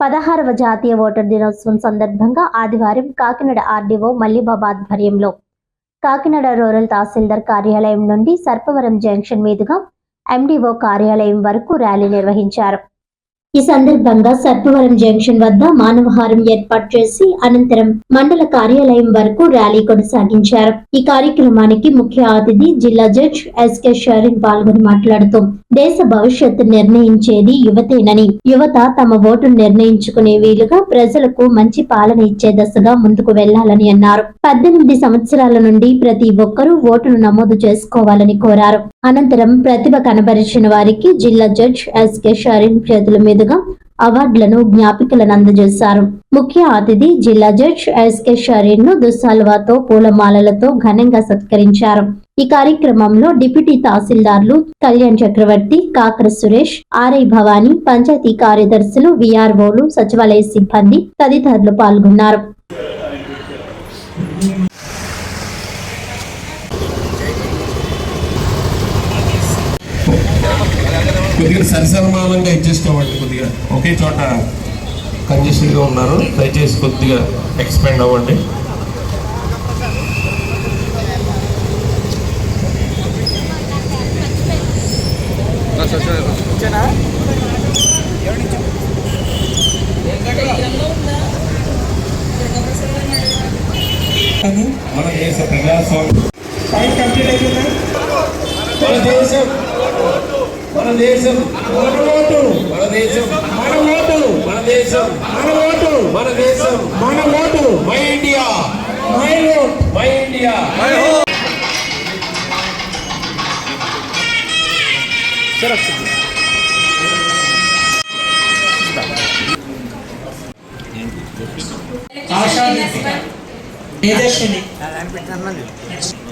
పదహారవ జాతీయ ఓటర్ దినోత్సవం సందర్భంగా ఆదివారం కాకినాడ ఆర్డీఓ మల్లిబాబా ఆధ్వర్యంలో కాకినాడ రూరల్ తహసీల్దార్ కార్యాలయం నుండి సర్పవరం జంక్షన్ మీదుగా ఎండీఓ కార్యాలయం వరకు ర్యాలీ నిర్వహించారు. ఈ సందర్భంగా సర్పవరం జంక్షన్ వద్ద మానవహారం ఏర్పాటు చేసి అనంతరం మండల కార్యాలయం వరకు ర్యాలీ కొనసాగించారు. ఈ కార్యక్రమానికి ముఖ్య అతిథి జిల్లా జడ్జ్ ఎస్కే షరీన్ పాల్గొని మాట్లాడుతూ దేశ భవిష్యత్తు నిర్ణయించేది యువతేనని యువత తమ ఓటును నిర్ణయించుకునే వీలుగా ప్రజలకు మంచి పాలన ఇచ్చే దశగా ముందుకు వెళ్ళాలని అన్నారు. పద్దెనిమిది సంవత్సరాల నుండి ప్రతి ఒక్కరూ ఓటును నమోదు చేసుకోవాలని కోరారు. అనంతరం ప్రతిభ కనబరిచిన వారికి జిల్లా జడ్జ్ ఎస్కే షరీన్ చేతుల మీదుగా అవార్డులను జ్ఞాపికలను అందజేశారు. ముఖ్య అతిథి జిల్లా జడ్జ్ ఎస్కే షరీన్ను దుస్సాల్వాతో పూలమాలలతో ఘనంగా సత్కరించారు. ఈ కార్యక్రమంలో డిప్యూటీ తహసీల్దార్లు కళ్యాణ్ చక్రవర్తి కాకర సురేష్ ఆర్ఐ భవానీ పంచాయతీ కార్యదర్శులు విఆర్ఓలు సచివాలయ సిబ్బంది తదితరులు పాల్గొన్నారు. కొద్దిగా సరిసమానంగా అడ్జస్ట్ అవ్వండి కొద్దిగా. ఒకే చోట కంజెస్టెడ్గా ఉన్నారు. దయచేసి కొద్దిగా ఎక్స్పాండ్ అవ్వండి. మన దేశ ప్రజాస్వామ్యం కంప్లీట్ అయిపోయిందా? మన దేశం మన దేశం మన ఓటు మన దేశం మన ఓటు మన దేశం మన ఓటు మన దేశం మన vote. My India. My vote. My India. My Tejaswini competition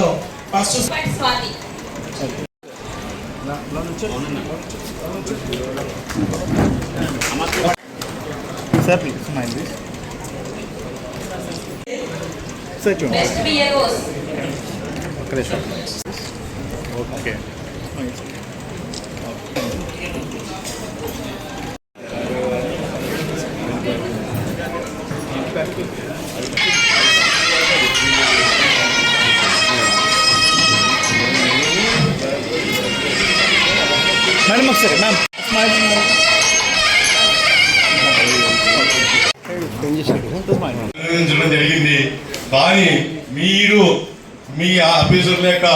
లో first Swathi Sir, please, smile, please. Sir, చూడండి ఓకే మేడం ఒకసారి మ్యామ్ జరిగింది. కానీ మీరు మీ ఆఫీసర్ల యొక్క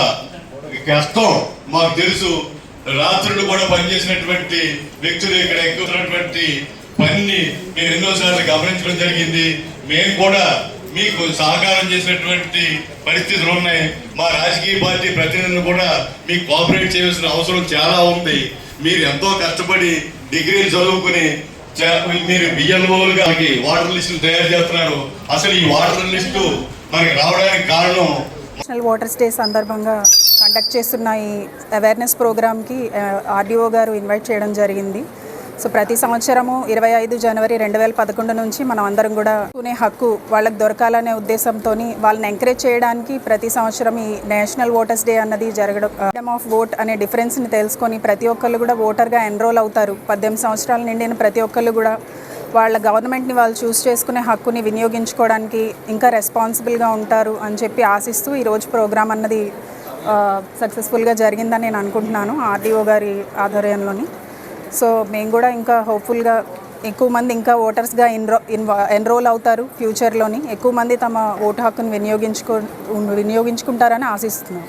కష్టం మాకు తెలుసు. రాత్రులు కూడా పనిచేసినటువంటి వ్యక్తులు ఇక్కడ ఎక్కువటువంటి పనిని మీరు ఎన్నోసార్లు గమనించడం జరిగింది. మేము కూడా మీకు సహకారం చేసినటువంటి పరిస్థితులు ఉన్నాయి. మా రాజకీయ పార్టీ ప్రతినిధులు కూడా మీకు కోఆపరేట్ చేయాల్సిన అవసరం చాలా ఉంది. మీరు ఎంతో కష్టపడి డిగ్రీలు చదువుకుని మీరు బిఎల్ఓలుగా మనకి వాటర్ లిస్టులు తయారు చేస్తున్నారు. అసలు ఈ వాటర్ లిస్టు మనకి రావడానికి కారణం? నేషనల్ వాటర్స్ డే సందర్భంగా కండక్ట్ చేస్తున్న ఈ అవేర్నెస్ ప్రోగ్రామ్కి ఆర్డీఓ గారు ఇన్వైట్ చేయడం జరిగింది. సో ప్రతి సంవత్సరము ఇరవై ఐదు జనవరి రెండు వేల పదకొండు నుంచి మనం అందరం కూడా కొనే హక్కు వాళ్ళకి దొరకాలనే ఉద్దేశంతో వాళ్ళని ఎంకరేజ్ చేయడానికి ప్రతి సంవత్సరం ఈ నేషనల్ ఓటర్స్ డే అన్నది జరగడం ఫ్రీడమ్ ఆఫ్ ఓట్ అనే డిఫరెన్స్ని తెలుసుకొని ప్రతి ఒక్కళ్ళు కూడా ఓటర్గా ఎన్రోల్ అవుతారు. పద్దెనిమిది సంవత్సరాల నిండిన ప్రతి ఒక్కళ్ళు కూడా వాళ్ళ గవర్నమెంట్ని వాళ్ళు చూస్ చేసుకునే హక్కుని వినియోగించుకోవడానికి ఇంకా రెస్పాన్సిబుల్గా ఉంటారు అని చెప్పి ఆశిస్తూ ఈరోజు ప్రోగ్రామ్ అన్నది సక్సెస్ఫుల్గా జరిగిందని నేను అనుకుంటున్నాను. ఆర్డీఓ గారి ఆధ్వర్యంలోని. సో మేము కూడా ఇంకా హోప్ఫుల్గా ఎక్కువ మంది ఇంకా ఓటర్స్గా ఎన్రో ఎన్రోల్ అవుతారు ఫ్యూచర్లోని ఎక్కువ మంది తమ ఓటు హక్కును వినియోగించుకో వినియోగించుకుంటారని ఆశిస్తున్నాం.